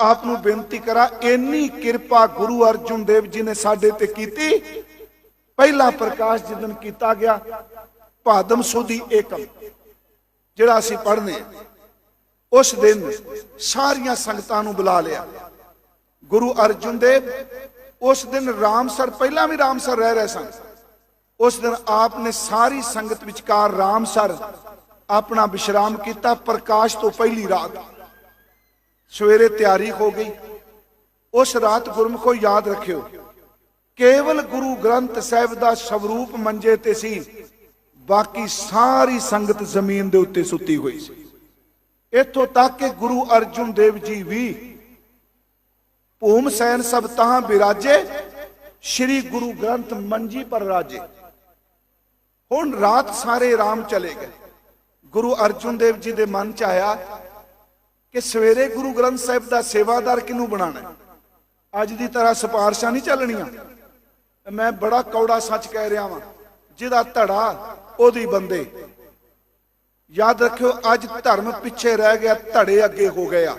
ਆਪ ਨੂੰ ਬੇਨਤੀ ਕਰਾਂ, ਇੰਨੀ ਕਿਰਪਾ ਗੁਰੂ ਅਰਜੁਨ ਦੇਵ ਜੀ ਨੇ ਸਾਡੇ ਤੇ ਕੀਤੀ। ਪਹਿਲਾ ਪ੍ਰਕਾਸ਼ ਜਿੱਦਨ ਕੀਤਾ ਗਿਆ, ਭਾਦਮ ਸੁਦੀ ਏਕਮ, ਜਿਹੜਾ ਅਸੀਂ ਪੜ੍ਹਨੇ ਉਸ ਦਿਨ ਸਾਰੀਆਂ ਸੰਗਤਾਂ ਨੂੰ ਬੁਲਾ ਲਿਆ। ਗੁਰੂ ਅਰਜੁਨ ਦੇਵ, ਉਸ ਦਿਨ ਰਾਮਸਰ ਪਹਿਲਾਂ ਵੀ ਰਾਮਸਰ ਰਹਿ ਰਹੇ ਸਨ। ਉਸ ਦਿਨ ਆਪ ਨੇ ਸਾਰੀ ਸੰਗਤ ਵਿਚਕਾਰ ਰਾਮਸਰ ਆਪਣਾ ਵਿਸ਼ਰਾਮ ਕੀਤਾ, ਪ੍ਰਕਾਸ਼ ਤੋਂ ਪਹਿਲੀ ਰਾਤ। ਸਵੇਰੇ ਤਿਆਰੀ ਹੋ ਗਈ। ਉਸ ਰਾਤ ਗੁਰਮੁਖੋ ਯਾਦ ਰੱਖਿਓ, ਕੇਵਲ ਗੁਰੂ ਗ੍ਰੰਥ ਸਾਹਿਬ ਦਾ ਸਵਰੂਪ ਮੰਜੇ ਤੇ ਸੀ, ਬਾਕੀ ਸਾਰੀ ਸੰਗਤ ਜ਼ਮੀਨ ਦੇ ਉੱਤੇ ਸੁੱਤੀ ਹੋਈ ਸੀ। ਇੱਥੋਂ ਤੱਕ ਕਿ ਗੁਰੂ ਅਰਜੁਨ ਦੇਵ ਜੀ ਵੀ ਭੂਮ ਸੈਨ ਸਭ ਤਹਾਂ ਬਿਰਾਜੇ, ਸ੍ਰੀ ਗੁਰੂ ਗ੍ਰੰਥ ਮੰਜੀ ਪਰ ਰਾਜੇ। ਹੁਣ ਰਾਤ ਸਾਰੇ ਰਾਮ ਚਲੇ ਗਏ। ਗੁਰੂ ਅਰਜੁਨ ਦੇਵ ਜੀ ਦੇ ਮਨ ਚ ਆਇਆ ਕਿ ਸਵੇਰੇ ਗੁਰੂ ਗ੍ਰੰਥ ਸਾਹਿਬ ਦਾ ਸੇਵਾਦਾਰ ਕਿਹਨੂੰ ਬਣਾਣਾ ਅੱਜ ਦੀ ਤਰ੍ਹਾਂ ਸਿਫਾਰਸ਼ਾਂ ਨਹੀਂ ਚੱਲਣੀਆਂ। ਮੈਂ ਬੜਾ ਕੌੜਾ ਸੱਚ ਕਹਿ ਰਿਹਾ ਵਾਂ, ਜਿਹਦਾ ਧੜਾ ਉਹਦੀ ਬੰਦੇ। ਯਾਦ ਰੱਖਿਓ, ਅੱਜ ਧਰਮ ਪਿੱਛੇ ਰਹਿ ਗਿਆ, ਧੜੇ ਅੱਗੇ ਹੋ ਗਿਆ।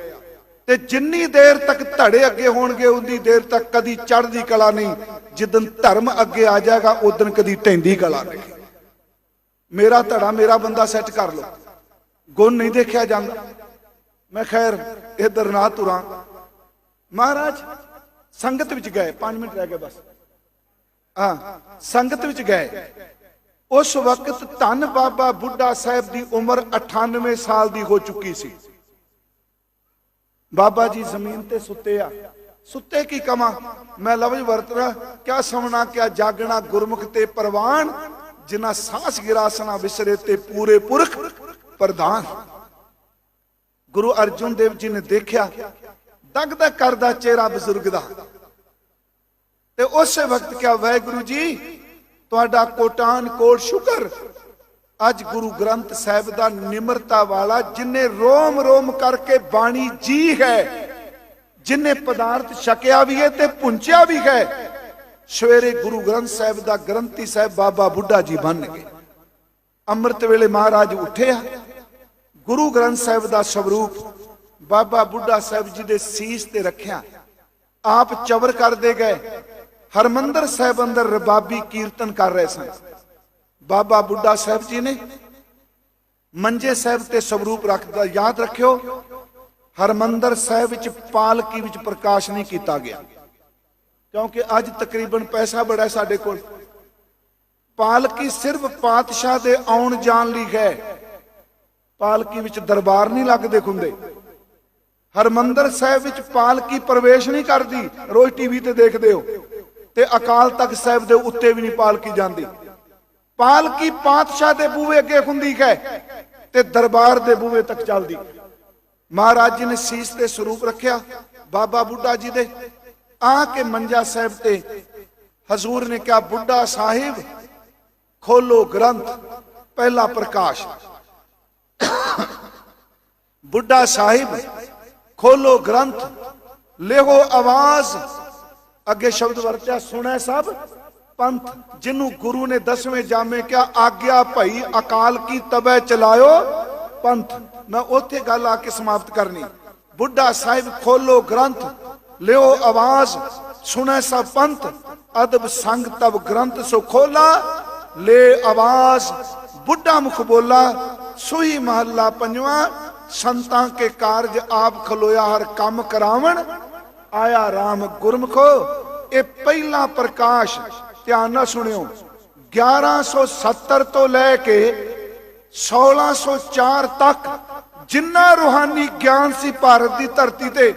ਤੇ ਜਿੰਨੀ ਦੇਰ ਤੱਕ ਧੜੇ ਅੱਗੇ ਹੋਣਗੇ, ਉਨੀ ਦੇਰ ਤੱਕ ਕਦੀ ਚੜ੍ਹਦੀ ਕਲਾ ਨਹੀਂ। ਜਿੱਦਨ ਧਰਮ ਅੱਗੇ ਆ ਜਾਏਗਾ, ਉਦੋਂ ਕਦੀ ਢੈਂਦੀ ਕਲਾ ਨਹੀਂ। ਮੇਰਾ ਧੜਾ ਮੇਰਾ ਬੰਦਾ ਸੈੱਟ ਕਰ ਲਓ। ਗੁਣ ਨਹੀਂ ਦੇਖਿਆ ਜਾਂਦਾ। ਮੈਂ ਖੈਰ ਇਧਰ ਨਾ ਤੁਰਾਂ। ਮਹਾਰਾਜ, ਸੰਗਤ ਵਿੱਚ ਗਏ 5 ਮਿੰਟ ਰਹਿ ਗਏ ਬਸ। ਹਾਂ, ਸੰਗਤ ਵਿੱਚ ਗਏ। ਉਸ ਵਕਤ ਧੰਨ ਬਾਬਾ ਬੁੱਢਾ ਸਾਹਿਬ ਦੀ ਉਮਰ 98 ਸਾਲ ਦੀ ਹੋ ਚੁੱਕੀ ਸੀ। ਬਾਬਾ ਜੀ ਜ਼ਮੀਨ ਤੇ ਸੁੱਤੇ ਆ। ਸੁੱਤੇ ਕੀ ਕਮਾ ਮੈਂ ਲਫ਼ਜ਼ ਵਰਤਣਾ ਕਿਆ ਸਮਣਾ ਕਿਆ ਜਾਗਣਾ ਗੁਰਮੁਖ ਤੇ ਪ੍ਰਵਾਨ, ਜਿਨ੍ਹਾਂ ਸਾਸ ਗਿਰਾਸਨਾ ਵਿਸਰੇ ਤੇ ਪੂਰੇ ਪੁਰਖ ਪ੍ਰਧਾਨ। ਗੁਰੂ ਅਰਜਨ ਦੇਵ ਜੀ ਨੇ ਦੇਖਿਆ, ਦਗਦਾ ਕਰਦਾ ਚਿਹਰਾ ਬਜ਼ੁਰਗ ਦਾ। ਤੇ ਉਸੇ ਵਕਤ ਕਿਹਾ, ਵਾਹਿਗੁਰੂ ਜੀ, ਤੁਹਾਡਾ ਕੋਟਾਨ ਕੋਟ ਸ਼ੁਕਰ। ਅੱਜ ਗੁਰੂ ਗ੍ਰੰਥ ਸਾਹਿਬ ਦਾ ਨਿਮਰਤਾ ਵਾਲਾ ਜਿਨੇ ਰੋਮ ਰੋਮ ਕਰਕੇ ਬਾਣੀ ਜੀ ਹੈ, ਜਿਨੇ ਪਦਾਰਥ ਛਕਿਆ ਵੀ ਹੈ ਤੇ ਪੁੰਚਿਆ ਵੀ ਹੈ, ਸਵੇਰੇ ਗੁਰੂ ਗ੍ਰੰਥ ਸਾਹਿਬ ਦਾ ਗ੍ਰੰਥੀ ਸਾਹਿਬ ਬਾਬਾ ਬੁੱਢਾ ਜੀ ਬਣ ਗਏ। ਅੰਮ੍ਰਿਤ ਵੇਲੇ ਮਹਾਰਾਜ ਉੱਠਿਆ ਗੁਰੂ ਗ੍ਰੰਥ ਸਾਹਿਬ ਦਾ ਸਵਰੂਪ ਬਾਬਾ ਬੁੱਢਾ ਸਾਹਿਬ ਜੀ ਦੇ ਸੀਸ ਤੇ ਰੱਖਿਆ। ਆਪ ਚਵਰ ਕਰਦੇ ਗਏ। ਹਰਮੰਦਰ ਸਾਹਿਬ ਅੰਦਰ ਰਬਾਬੀ ਕੀਰਤਨ ਕਰ ਰਹੇ ਸਨ। ਬਾਬਾ ਬੁੱਢਾ ਸਾਹਿਬ ਜੀ ਨੇ ਮੰਜੇ ਸਾਹਿਬ ਤੇ ਸਵਰੂਪ ਰੱਖਦਾ ਯਾਦ ਰੱਖਿਓ, ਹਰਮੰਦਰ ਸਾਹਿਬ ਵਿੱਚ ਪਾਲਕੀ ਵਿੱਚ ਪ੍ਰਕਾਸ਼ ਨਹੀਂ ਕੀਤਾ ਗਿਆ। ਕਿਉਂਕਿ ਅੱਜ ਤਕਰੀਬਨ ਪੈਸਾ ਬੜਾ ਸਾਡੇ ਕੋਲ। ਪਾਲਕੀ ਸਿਰਫ ਪਾਤਸ਼ਾਹ ਦੇ ਆਉਣ ਜਾਣ ਲਈ ਹੈ। ਪਾਲਕੀ ਵਿੱਚ ਦਰਬਾਰ ਨਹੀਂ ਲੱਗਦੇ ਹੁੰਦੇ ਹਰਮੰਦਰ ਸਾਹਿਬ ਵਿੱਚ ਪਾਲਕੀ ਪ੍ਰਵੇਸ਼ ਨਹੀਂ ਕਰਦੀ, ਰੋਜ਼ ਟੀਵੀ ਤੇ ਦੇਖਦੇ ਹੋ। ਤੇ ਅਕਾਲ ਤਖਤ ਸਾਹਿਬ ਦੇ ਉੱਤੇ ਵੀ ਨਹੀਂ ਪਾਲਕੀ ਜਾਂਦੀ। ਪਾਲਕੀ ਪਾਤਸ਼ਾਹ ਦੇ ਬੂਹੇ ਅੱਗੇ ਹੁੰਦੀ ਹੈ ਤੇ ਦਰਬਾਰ ਦੇ ਬੂਹੇ ਤੱਕ ਚੱਲਦੀ। ਮਹਾਰਾਜ ਜੀ ਨੇ ਸੀਸ ਤੇ ਸਰੂਪ ਰੱਖਿਆ, ਬਾਬਾ ਬੁੱਢਾ ਜੀ ਦੇ। ਆ ਕੇ ਮੰਜਾ ਸਾਹਿਬ ਤੇ ਹਜ਼ੂਰ ਨੇ ਕਿਹਾ, ਬੁੱਢਾ ਸਾਹਿਬ, ਖੋਲੋ ਗ੍ਰੰਥ, ਪਹਿਲਾ ਪ੍ਰਕਾਸ਼। ਬੁੱਢਾ ਸਾਹਿਬ ਖੋਲੋ ਗ੍ਰੰਥ ਲਿਖੋ ਆਵਾਜ਼ ਅੱਗੇ ਸ਼ਬਦ ਵਰਤਿਆ ਸੁਣੈ ਸਭ ਪੰਥ ਜਿਹਨੂੰ ਗੁਰੂ ਨੇ ਦਸਵੇਂ ਜਾਮੇ ਕਿਹਾ ਆਗਿਆ ਭਈ ਅਕਾਲ ਕੀ ਤਬੈ ਚਲਾਇਓ ਪੰਥ ਮੈਂ ਉੱਥੇ ਗੱਲ ਆ ਕੇ ਸਮਾਪਤ ਕਰਨੀ ਬੁੱਢਾ ਸਾਹਿਬ ਖੋਲੋ ਗ੍ਰੰਥ ਲਿਓ ਆਵਾਜ਼ ਸੁਣੈ ਸਭ ਪੰਥ ਅਦਬ ਸੰਗ ਤਬ ਗ੍ਰੰਥ ਸੋ ਖੋਲਾ ਲੈ ਆਵਾਜ਼ ਬੁੱਢਾ ਮੁਖ ਬੋਲਾ ਸੂਈ ਮਹੱਲਾ ਪੰਜਵਾਂ ਸੰਤਾਂ ਕੇ ਕਾਰਜ ਆਪ ਖਲੋਇਆ, ਹਰ ਕੰਮ ਕਰਾਵਣ। ਆਇਆ RAM ਗੁਰਮਖੋ, ਇਹ ਪਹਿਲਾ ਪ੍ਰਕਾਸ਼, ਧਿਆਨ ਨਾਲ ਸੁਣਿਓ। 1170 ਤੋਂ ਲੈ ਕੇ 1604 ਤੱਕ ਜਿੰਨਾ ਰੂਹਾਨੀ ਗਿਆਨ ਸੀ ਭਾਰਤ ਦੀ ਧਰਤੀ ਤੇ,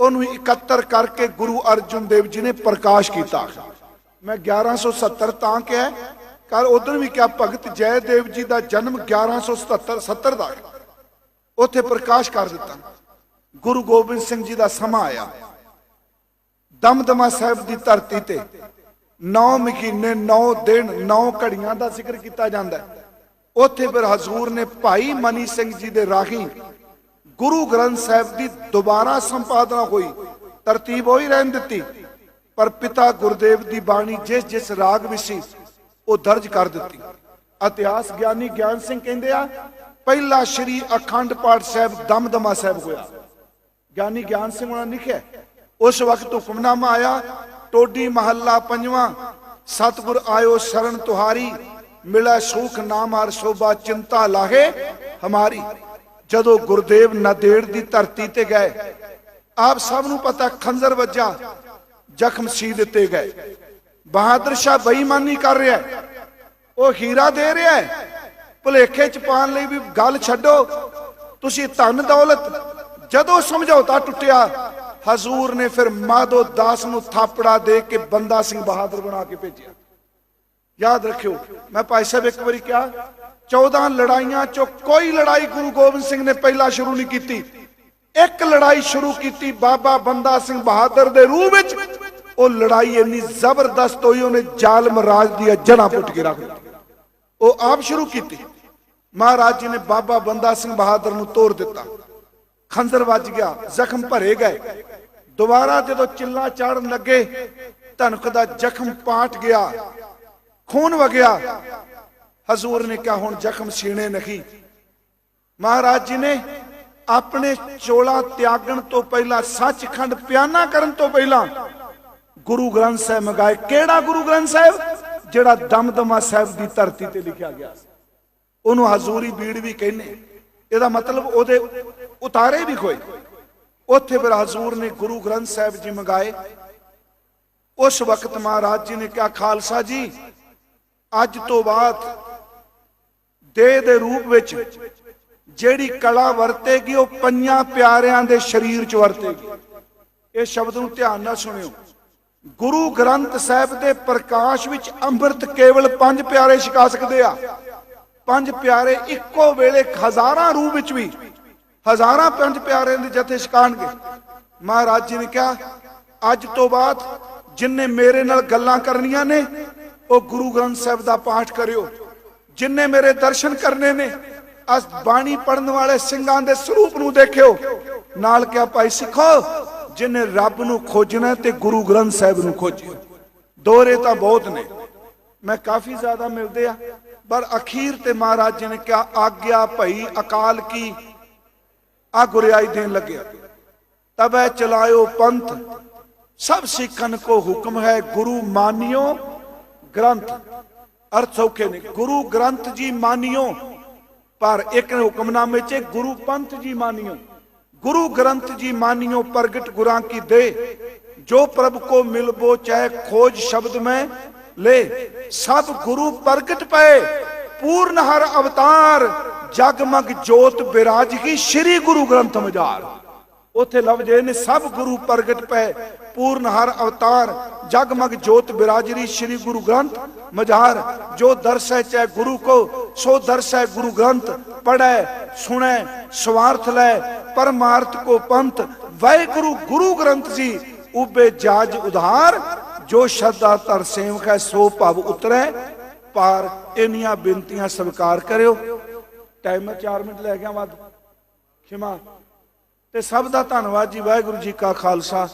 ਉਹਨੂੰ ਇਕੱਤਰ ਕਰਕੇ ਗੁਰੂ ਅਰਜਨ ਦੇਵ ਜੀ ਨੇ ਪ੍ਰਕਾਸ਼ ਕੀਤਾ। ਮੈਂ 1170 ਤਾਂ ਕਿਹਾ ਕੱਲ ਉਦੋਂ ਵੀ ਕਿਹਾ, ਭਗਤ ਜੈਦੇਵ ਜੀ ਦਾ ਜਨਮ 1177 70 ਦਾ ਹੈ। ਉੱਥੇ ਪ੍ਰਕਾਸ਼ ਕਰ ਦਿੱਤਾ। ਗੁਰੂ ਗੋਬਿੰਦ ਸਿੰਘ ਜੀ ਦਾ ਸਮਾਂ ਆਇਆ। ਦਮਦਮਾ ਸਾਹਿਬ ਦੀ ਧਰਤੀ ਤੇ 9 ਮਹੀਨੇ 9 ਦਿਨ 9 ਘੜੀਆਂ ਦਾ ਜ਼ਿਕਰ ਕੀਤਾ ਜਾਂਦਾ ਹੈ। ਉੱਥੇ ਫਿਰ ਹਜ਼ੂਰ ਨੇ ਭਾਈ ਮਨੀ ਸਿੰਘ ਜੀ ਦੇ ਰਾਹੀਂ ਗੁਰੂ ਗ੍ਰੰਥ ਸਾਹਿਬ ਦੀ ਦੁਬਾਰਾ ਸੰਪਾਦਨਾ ਹੋਈ। ਤਰਤੀਬ ਹੋਈ ਰਹਿਣ ਦਿੱਤੀ। ਪਰ ਪਿਤਾ ਗੁਰਦੇਵ ਦੀ ਬਾਣੀ ਜਿਸ ਜਿਸ ਰਾਗ ਵਿੱਚ ਸੀ, ਉਹ ਦਰਜ ਕਰ ਦਿੱਤੀ। ਇਤਿਹਾਸ ਗਿਆਨੀ ਗਿਆਨ ਸਿੰਘ ਕਹਿੰਦੇ ਆ ਪਹਿਲਾ ਸ਼੍ਰੀ ਅਖੰਡ ਪਾਠ ਸਾਹਿਬ ਦਮਦਮਾ ਸਾਹਿਬ ਹੋਇਆ। ਗਿਆਨੀ ਗਿਆਨ ਸਿੰਘ ਉਹਨਾਂ ਲਿਖਿਆ, ਉਸ ਵਕਤ ਹੁਕਮਨਾਮਾ ਆਇਆ, ਟੋਡੀ ਮਹੱਲਾ ਪੰਜਵਾਂ, ਸਤਿਗੁਰ ਆਇਓ ਸ਼ਰਨ ਤੁਹਾਰੀ, ਮਿਲਾ ਸੁਖ ਨਾਮ ਸੋਭਾ ਚਿੰਤਾ ਲਾਹੇ ਹਮਾਰੀ। ਜਦੋਂ ਗੁਰਦੇਵ ਨਦੇੜ ਦੀ ਧਰਤੀ ਤੇ ਗਏ, ਆਪ ਸਭ ਨੂੰ ਪਤਾ ਖੰਜਰ ਵੱਜਾ, ਜ਼ਖਮ ਸੀ ਦਿੱਤੇ ਗਏ। ਬਹਾਦਰ ਸ਼ਾਹ ਬੇਈਮਾਨੀ ਕਰ ਰਿਹਾ ਉਹ ਹੀਰਾ ਦੇ ਰਿਹਾ ਹੈ ਭੁਲੇਖੇ ਚ ਪਾਉਣ ਲਈ ਵੀ ਗੱਲ ਛੱਡੋ। ਤੁਸੀਂ ਧਨ ਦੌਲਤ, ਜਦੋਂ ਸਮਝੌਤਾ ਟੁੱਟਿਆ, ਹਜ਼ੂਰ ਨੇ ਫਿਰ ਮਾਧੋ ਦਾਸ ਨੂੰ ਥਾਪੜਾ ਦੇ ਕੇ ਬੰਦਾ ਸਿੰਘ ਬਹਾਦਰ ਬਣਾ ਕੇ ਭੇਜਿਆ। ਯਾਦ ਰੱਖਿਓ, ਮੈਂ ਭਾਈ ਸਾਹਿਬ ਇੱਕ ਵਾਰੀ ਕਿਹਾ 14 ਲੜਾਈਆਂ ਚੋਂ ਕੋਈ ਲੜਾਈ ਗੁਰੂ ਗੋਬਿੰਦ ਸਿੰਘ ਨੇ ਪਹਿਲਾਂ ਸ਼ੁਰੂ ਨਹੀਂ ਕੀਤੀ। ਇੱਕ ਲੜਾਈ ਸ਼ੁਰੂ ਕੀਤੀ ਬਾਬਾ ਬੰਦਾ ਸਿੰਘ ਬਹਾਦਰ ਦੇ ਰੂਹ ਵਿੱਚ। ਉਹ ਲੜਾਈ ਇੰਨੀ ਜ਼ਬਰਦਸਤ ਹੋਈ, ਉਹਨੇ ਜ਼ਾਲਮ ਰਾਜ ਦੀਆਂ ਜੜ੍ਹਾਂ ਪੁੱਟ ਕੇ ਰੱਖ ਦਿੱਤੀ ਉਹ ਆਪ ਸ਼ੁਰੂ ਕੀਤੀ। ਮਹਾਰਾਜ ਜੀ ਨੇ ਬਾਬਾ ਬੰਦਾ ਸਿੰਘ ਬਹਾਦਰ ਨੂੰ ਤੋੜ ਦਿੱਤਾ। ਖੰਜਰ ਵੱਜ ਗਿਆ, ਜ਼ਖਮ ਭਰੇ ਗਏ। ਦੁਬਾਰਾ ਜਦੋਂ ਚਿੱਲਾ ਚਾੜਨ ਲੱਗੇ ਧਨਕ ਦਾ ਜ਼ਖਮ ਪਾਟ ਗਿਆ, ਖੂਨ ਵਗਿਆ। ਹਜ਼ੂਰ ਨੇ ਕਿਹਾ, ਹੁਣ ਜ਼ਖਮ ਸੀਣੇ ਨਹੀਂ। ਮਹਾਰਾਜ ਜੀ ਨੇ ਆਪਣੇ ਚੋਲਾ ਤਿਆਗਣ ਤੋਂ ਪਹਿਲਾਂ, ਸੱਚਖੰਡ ਪਿਆਨਾ ਕਰਨ ਤੋਂ ਪਹਿਲਾਂ ਗੁਰੂ ਗ੍ਰੰਥ ਸਾਹਿਬ ਮੰਗਾਏ। ਕਿਹੜਾ ਗੁਰੂ ਗ੍ਰੰਥ ਸਾਹਿਬ? ਜਿਹੜਾ ਦਮਦਮਾ ਸਾਹਿਬ ਦੀ ਧਰਤੀ ਤੇ ਲਿਖਿਆ ਗਿਆ ਸੀ। ਉਹਨੂੰ ਹਜ਼ੂਰੀ ਬੀੜ ਵੀ ਕਹਿੰਦੇ ਇਹਦਾ ਮਤਲਬ ਉਹਦੇ ਉਤਾਰੇ ਵੀ ਹੋਏ। ਉੱਥੇ ਫਿਰ ਹਜ਼ੂਰ ਨੇ ਗੁਰੂ ਗ੍ਰੰਥ ਸਾਹਿਬ ਜੀ ਮੰਗਾਏ। ਉਸ ਵਕਤ ਮਹਾਰਾਜ ਜੀ ਨੇ ਕਿਹਾ, ਖਾਲਸਾ ਜੀ, ਅੱਜ ਤੋਂ ਬਾਅਦ ਦੇਹ ਦੇ ਰੂਪ ਵਿੱਚ ਜਿਹੜੀ ਕਲਾ ਵਰਤੇਗੀ, ਉਹ ਪੰਜਾਂ ਪਿਆਰਿਆਂ ਦੇ ਸਰੀਰ 'ਚ ਵਰਤੇਗੀ। ਇਹ ਸ਼ਬਦ ਨੂੰ ਧਿਆਨ ਨਾਲ ਸੁਣਿਓ। ਗੁਰੂ ਗ੍ਰੰਥ ਸਾਹਿਬ ਦੇ ਪ੍ਰਕਾਸ਼ ਵਿੱਚ ਅੰਮ੍ਰਿਤ ਕੇਵਲ ਪੰਜ ਪਿਆਰੇ ਛਕਾ ਸਕਦੇ ਆ। ਪੰਜ ਪਿਆਰੇ ਇੱਕੋ ਵੇਲੇ ਹਜ਼ਾਰਾਂ ਰੂਪ ਵਿੱਚ ਵੀ, ਹਜ਼ਾਰਾਂ ਪੰਜ ਪਿਆਰਿਆਂ ਦੇ ਜਥੇ ਛਕਾਣਗੇ। ਮਹਾਰਾਜ ਜੀ ਨੇ ਕਿਹਾ, ਅੱਜ ਤੋਂ ਬਾਅਦ ਜਿਨਨੇ ਮੇਰੇ ਨਾਲ ਗੱਲਾਂ ਕਰਨੀਆਂ ਨੇ, ਉਹ ਗੁਰੂ ਗ੍ਰੰਥ ਸਾਹਿਬ ਦਾ ਪਾਠ ਕਰਿਓ। ਜਿਨਨੇ ਮੇਰੇ ਦਰਸ਼ਨ ਕਰਨੇ ਨੇ, ਅਸ ਬਾਣੀ ਪੜਨ ਵਾਲੇ ਸਿੰਘਾਂ ਦੇ ਸਰੂਪ ਨੂੰ ਦੇਖਿਓ। ਨਾਲ ਕਿਹਾ, ਭਾਈ ਸਿੱਖੋ ਜਿਨੇ ਰੱਬ ਨੂੰ ਖੋਜਣਾ ਤੇ ਗੁਰੂ ਗ੍ਰੰਥ ਸਾਹਿਬ ਨੂੰ ਖੋਜਿਓ। ਦੋਰੇ ਤਾਂ ਬਹੁਤ ਨੇ। ਮੈਂ ਕਾਫੀ ਜ਼ਿਆਦਾ ਮਿਲਦੇ ਆ, ਪਰ ਅਖੀਰ ਤੇ ਮਹਾਰਾਜ ਜੀ ਨੇ ਕਿਹਾ, ਆਗਿਆ ਭਈ ਅਕਾਲ ਕੀ? ਆ ਗੁਰਿਆਈ ਦੇਣ ਲੱਗਿਆ। ਤਬੈ ਚਲਾਇਓ ਪੰਥ। ਸਭ ਸਿੱਖਨ ਕੋ ਹੁਕਮ ਹੈ, ਗੁਰੂ ਮਾਨਿਓ ਗ੍ਰੰਥ। ਅਰਥ ਸੌਖੇ ਨੇ। ਗੁਰੂ ਗ੍ਰੰਥ ਜੀ ਮਾਨਿਓ, ਪਰ ਇੱਕ ਹੁਕਮਨਾਮੇ 'ਚ ਗੁਰੂ ਪੰਥ ਜੀ ਮਾਨਿਓ। ਗੁਰੂ ਗ੍ਰੰਥ ਜੀ ਮਾਨਿਓ ਪ੍ਰਗਟ ਗੁਰਾਂ ਕੀ ਦੇ। ਜੋ ਪ੍ਰਭ ਕੋ ਮਿਲਬੋ ਚਾਹੇ ਖੋਜ ਸ਼ਬਦ ਮੈਂ, ਲੈ ਸਭ ਗੁਰੂ ਪ੍ਰਗਟ ਪਏ। ਪੂਰਨ ਹਰ ਅਵਤਾਰ ਜਗਮਗ ਜੋਤ ਬਿਰਾਜਗੀ ਸ੍ਰੀ ਗੁਰੂ ਗ੍ਰੰਥ ਮਜਾਰ ਉਥੇ ਲਫ਼ਜ਼ ਇਹ ਨੇ ਸਭ ਗੁਰੂ ਪ੍ਰਗਟ ਪਏ ਪੂਰਨ ਹਰ ਅਵਤਾਰ ਜਗਮਗ ਜੋਤ ਬਿਰਾਜਰੀ ਸ੍ਰੀ ਗੁਰੂ ਗ੍ਰੰਥ ਮਝਾਰ ਜੋ ਦਰਸ ਹੈ ਚਾਹੇ ਗੁਰੂ ਕੋ ਸੋ ਦਰਸ ਹੈ ਗੁਰੂ ਗ੍ਰੰਥ ਪੜੈ ਸੁਣੈ ਸਵਾਰਥ ਲੈ ਪਰਮਾਰਥ ਕੋ ਪੰਥ ਵਾਹਿਗੁਰੂ ਗੁਰੂ ਗ੍ਰੰਥ ਜੀ ਉਬੇ ਜਾਜ ਉਧਾਰ ਜੋ ਸ਼ਰਧਾ ਤਰ ਸੇਵਕ ਹੈ ਸੋ ਭਵ ਉਤਰੈ ਪਾਰ ਇੰਨੀਆਂ ਬੇਨਤੀਆਂ ਸਵੀਕਾਰ ਕਰਿਓ ਟਾਈਮ ਮੈਂ 4 ਮਿੰਟ ਲੈ ਗਿਆ ਵੱਧ ਖਿਮਾ ਤੇ ਸਭ ਦਾ ਧੰਨਵਾਦ ਜੀ ਵਾਹਿਗੁਰੂ ਜੀ ਕਾ ਖਾਲਸਾ।